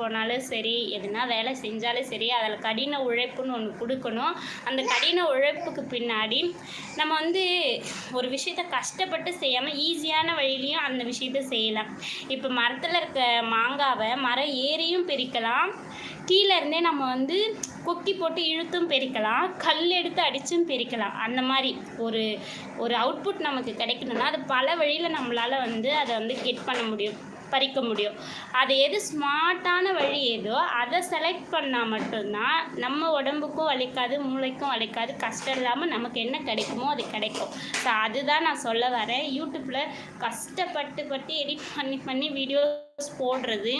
போனாலும் சரி எதுனா வேலை செஞ்சாலும் சரி அதில் கடின உழைப்புன்னு ஒன்று கொடுக்கணும். அந்த கடின உழைப்புக்கு பின்னாடி நம்ம வந்து ஒரு விஷயத்த கஷ்டப்பட்டு செய்யாமல் ஈஸியான வழியிலையும் அந்த விஷயத்த செய்யலாம். இப்போ மரத்தில் இருக்க மாங்காவை மரம் ஏறியும் பிரிக்கலாம். கீழே இருந்தே நம்ம வந்து கொக்கி போட்டு இழுத்தும் பிரிக்கலாம். கல் எடுத்து அடித்தும் பிரிக்கலாம். அந்த மாதிரி ஒரு ஒரு அவுட்புட் நமக்கு கிடைக்கணும்னா அது பல வழியில் நம்மளால் வந்து அதை வந்து கெட் பண்ண முடியும். பறிக்க முடியும். அது எது ஸ்மார்ட்டான வழி ஏதோ அதை செலக்ட் பண்ணால் மட்டும்தான் நம்ம உடம்புக்கும் வலிக்காது மூளைக்கும் வலிக்காது கஷ்டம் இல்லாமல் நமக்கு என்ன கிடைக்குமோ அது கிடைக்கும். ஸோ அதுதான் நான் சொல்ல வரேன். யூடியூப்பில் கஷ்டப்பட்டு பட்டு எடிட் பண்ணி பண்ணி வீடியோஸ் போடுறது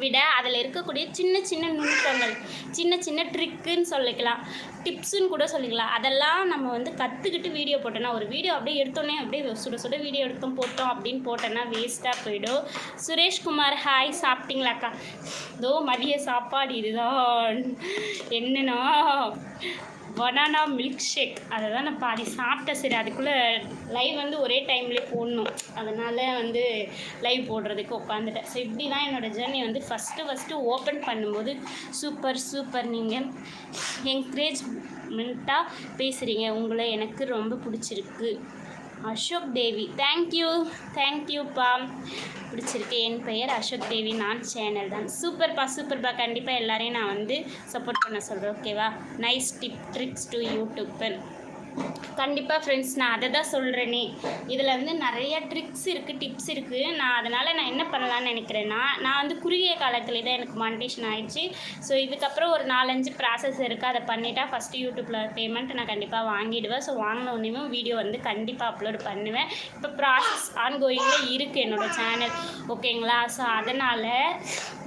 விட அதில் இருக்கக்கூடிய சின்ன சின்ன நுணுக்கங்கள் சின்ன சின்ன ட்ரிக்குன்னு சொல்லிக்கலாம் டிப்ஸுன்னு கூட சொல்லிக்கலாம். அதெல்லாம் நம்ம வந்து கற்றுக்கிட்டு வீடியோ போட்டோன்னா ஒரு வீடியோ அப்படியே எடுத்தோன்னே அப்படியே சுட சுட வீடியோ எடுத்தோம் போட்டோம் அப்படின்னு போட்டோன்னா வேஸ்ட்டாக போயிடும். சுரேஷ்குமார் ஹாய் சாப்பிட்டீங்களாக்கா இதோ மதிய சாப்பாடு இதுதான். என்னன்னா பனானா மில்க் ஷேக் அதை தான் நான் பாதி சாப்பிட்டேன். சரி அதுக்குள்ளே லைவ் வந்து ஒரே டைம்லேயே போடணும். அதனால் வந்து லைவ் போடுறதுக்கு உட்காந்துட்டேன் ஸோ இப்படி தான் என்னோடய ஜேர்னி வந்து ஃபஸ்ட்டு ஃபஸ்ட்டு ஓப்பன் பண்ணும்போது சூப்பர் சூப்பர் நீங்கள் என்கரேஜ்மெண்ட்டாக பேசுகிறீங்க உங்களை எனக்கு ரொம்ப பிடிச்சிருக்கு. அசோக் தேவி. தேங்க்யூ தேங்க்யூப்பா பிடிச்சிருக்கு. என் பெயர் அசோக் தேவி. நான் சேனல் தான். சூப்பர்ப்பா சூப்பர்ப்பா கண்டிப்பாக எல்லாரையும் நான் வந்து சப்போர்ட் பண்ண சொல்கிறேன் ஓகேவா நைஸ் டிப் ட்ரிக்ஸ் டு யூடியூப்பன் கண்டிப்பாக ஃப்ரெண்ட்ஸ் நான் அதை தான் சொல்கிறேனே இதில் வந்து நிறைய ட்ரிக்ஸ் இருக்குது டிப்ஸ் இருக்குது நான் அதனால் நான் என்ன பண்ணலான்னு நினைக்கிறேன்னா நான் வந்து குறுகிய காலத்தில் தான் எனக்கு மானிட்டேஷன் ஆகிடுச்சு ஸோ இதுக்கப்புறம் ஒரு நாலஞ்சு ப்ராசஸ் இருக்குது அதை பண்ணிட்டா ஃபஸ்ட்டு யூடியூப்பில் பேமெண்ட் நான் கண்டிப்பாக வாங்கிடுவேன். ஸோ வாங்கின உடனே வீடியோ வந்து கண்டிப்பாக அப்லோட் பண்ணுவேன். இப்போ ப்ராசஸ் ஆன்கோயிங்கில் இருக்குது என்னோடய சேனல் ஓகேங்களா ஸோ அதனால்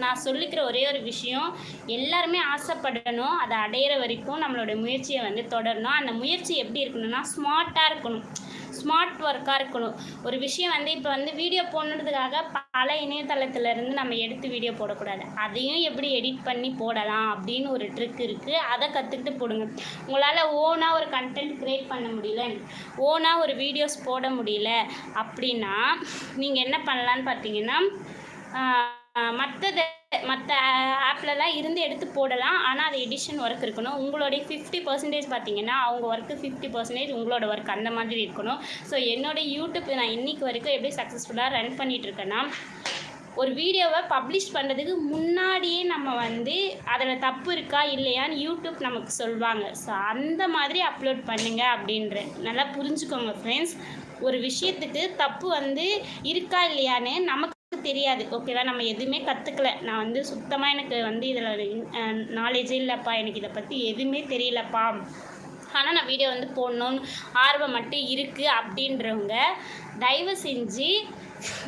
நான் சொல்லிக்கிற ஒரே ஒரு விஷயம் எல்லாருமே ஆசைப்படணும். அதை அடையிற வரைக்கும் நம்மளோட முயற்சியை வந்து தொடரணும். அந்த முயற்சி எப்படி இருக்கணும்னா ஸ்மார்ட்டாக இருக்கணும். ஸ்மார்ட் ஒர்க்காக இருக்கணும். ஒரு விஷயம் வந்து இப்போ வந்து வீடியோ போடணுன்றதுக்காக பல இணையதளத்துல இருந்து நம்ம எடுத்து வீடியோ போடக்கூடாது. அதையும் எப்படி எடிட் பண்ணி போடலாம் அப்படின்னு ஒரு ட்ரிக் இருக்குது அதை கற்றுக்கிட்டு போடுங்க. உங்களால் ஓனாக ஒரு கண்டென்ட் க்ரியேட் பண்ண முடியல. ஓனாக ஒரு வீடியோஸ் போட முடியல அப்படின்னா நீங்கள் என்ன பண்ணலான்னு பார்த்தீங்கன்னா மற்றது மற்ற ஆப்லலாம் இருந்து எடுத்து போடலாம். ஆனால் அது எடிஷன் ஒர்க் இருக்கணும். உங்களுடைய ஃபிஃப்டி பர்சன்டேஜ் பார்த்தீங்கன்னா அவங்க ஒர்க்கு ஃபிஃப்டி பர்சன்டேஜ் உங்களோட ஒர்க் அந்த மாதிரி இருக்கணும். ஸோ என்னோட யூடியூப் நான் இன்னைக்கு வரைக்கும் எப்படி சக்ஸஸ்ஃபுல்லாக ரன் பண்ணிகிட்ருக்கேன்னா ஒரு வீடியோவை பப்ளிஷ் பண்ணுறதுக்கு முன்னாடியே நம்ம வந்து அதில் தப்பு இருக்கா இல்லையான்னு யூடியூப் நமக்கு சொல்லுவாங்க ஸோ அந்த மாதிரி அப்லோட் பண்ணுங்கள் அப்படின்ற நல்லா புரிஞ்சுக்கோங்க ஃப்ரெண்ட்ஸ் ஒரு விஷயத்துக்கு தப்பு வந்து இருக்கா இல்லையான்னு நமக்கு தெரியாது. ஓகேவா நம்ம எதுவுமே கற்றுக்கல நான் வந்து சுத்தமாக எனக்கு வந்து இதில் நாலேஜே இல்லைப்பா. எனக்கு இதை பற்றி எதுவுமே தெரியலப்பா. ஆனால் நான் வீடியோ வந்து போடணும்னு ஆர்வம் மட்டும் இருக்குது அப்படின்றவங்க தயவு செஞ்சு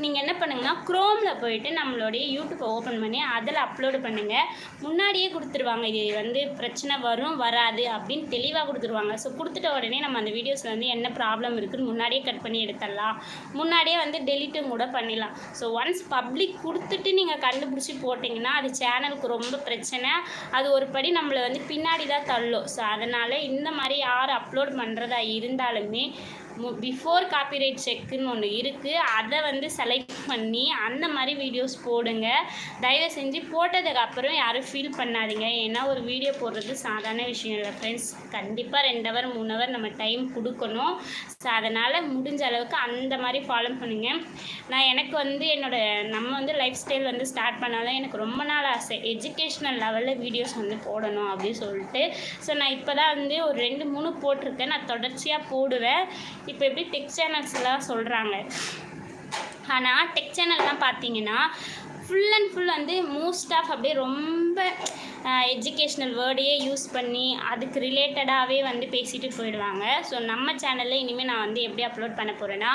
நீங்கள் என்ன பண்ணுங்கன்னா க்ரோமில் போயிட்டு நம்மளுடைய யூடியூப்பை ஓப்பன் பண்ணி அதில் அப்லோடு பண்ணுங்கள் முன்னாடியே கொடுத்துருவாங்க இது வந்து பிரச்சனை வரும் வராது அப்படின்னு தெளிவாக கொடுத்துருவாங்க. ஸோ கொடுத்துட்ட உடனே நம்ம அந்த வீடியோஸில் வந்து என்ன ப்ராப்ளம் இருக்குதுன்னு முன்னாடியே கட் பண்ணி எடுத்துடலாம். முன்னாடியே வந்து டெலிட்டும் கூட பண்ணிடலாம். ஸோ ஒன்ஸ் பப்ளிக் கொடுத்துட்டு நீங்கள் கண்டுபிடிச்சி போட்டிங்கன்னா அது சேனலுக்கு ரொம்ப பிரச்சனை. அது ஒரு படி நம்மளை வந்து பின்னாடி தான் தள்ளும். ஸோ அதனால் இந்த மாதிரி யார் அப்லோட் பண்ணுறதா இருந்தாலுமே பிஃபோர் காப்பிரைட் செக்குன்னு ஒன்று இருக்குது அதை வந்து செலக்ட் பண்ணி அந்த மாதிரி வீடியோஸ் போடுங்க. தயவு செஞ்சு போட்டதுக்கு அப்புறம் யாரும் ஃபீல் பண்ணாதீங்க. ஏன்னா ஒரு வீடியோ போடுறது சாதாரண விஷயம் இல்லை ஃப்ரெண்ட்ஸ் கண்டிப்பாக ரெண்டு ஹவர் மூணு ஹவர் நம்ம டைம் கொடுக்கணும். ஸோ அதனால் முடிஞ்ச அளவுக்கு அந்த மாதிரி ஃபாலோ பண்ணுங்கள் நான் எனக்கு வந்து என்னோட நம்ம வந்து லைஃப் ஸ்டைல் வந்து ஸ்டார்ட் பண்ணாலும் எனக்கு ரொம்ப நாள் ஆசை. எஜுகேஷ்னல் லெவலில் வீடியோஸ் வந்து போடணும் அப்படின்னு சொல்லிட்டு. ஸோ நான் இப்போ தான் வந்து ஒரு ரெண்டு மூணு போட்டிருக்கேன். நான் தொடர்ச்சியாக போடுவேன். இப்போ எப்படி டெக் சேனல்ஸ்லாம் சொல்கிறாங்க ஆனால் டெக் சேனல்லாம் பார்த்தீங்கன்னா ஃபுல் அண்ட் ஃபுல் வந்து மோஸ்ட் ஆஃப் அப்படியே ரொம்ப எஜுகேஷ்னல் வேர்டையே யூஸ் பண்ணி அதுக்கு ரிலேட்டடாகவே வந்து பேசிட்டு போயிடுவாங்க. ஸோ நம்ம சேனலில் இனிமேல் நான் வந்து எப்படி அப்லோட் பண்ண போகிறேன்னா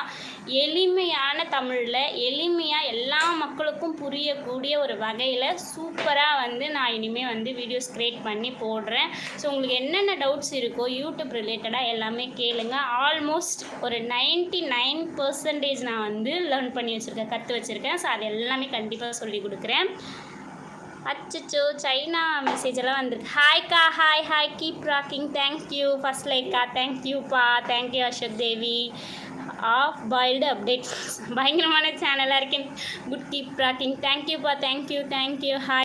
எளிமையான தமிழில் எளிமையாக எல்லா மக்களுக்கும் புரியக்கூடிய ஒரு வகையில் சூப்பராக வந்து நான் இனிமேல் வந்து வீடியோஸ் க்ரியேட் பண்ணி போடுறேன். ஸோ உங்களுக்கு என்னென்ன டவுட்ஸ் இருக்கோ யூடியூப் ரிலேட்டடாக எல்லாமே கேளுங்க. ஆல்மோஸ்ட் ஒரு நைன்ட்டி நைன் பர்சன்டேஜ் நான் வந்து லேர்ன் பண்ணி வச்சுருக்கேன் கற்று வச்சுருக்கேன். ஸோ அது எல்லாமே கண்டிப்பாக சொல்லி கொடுக்குறேன் அச்சச்சோ சைனா மெசேஜ் எல்லாம் வந்திருக்கு. ஹாய்க்கா hi hi keep rocking thank you first Lyca தேங்க்யூப்பா thank you Ashok Devi. Half boiled updates பயங்கரமான சேனலாக இருக்கேன். குட் கீப் ராக்கிங் தேங்க்யூப்பா thank you thank you hi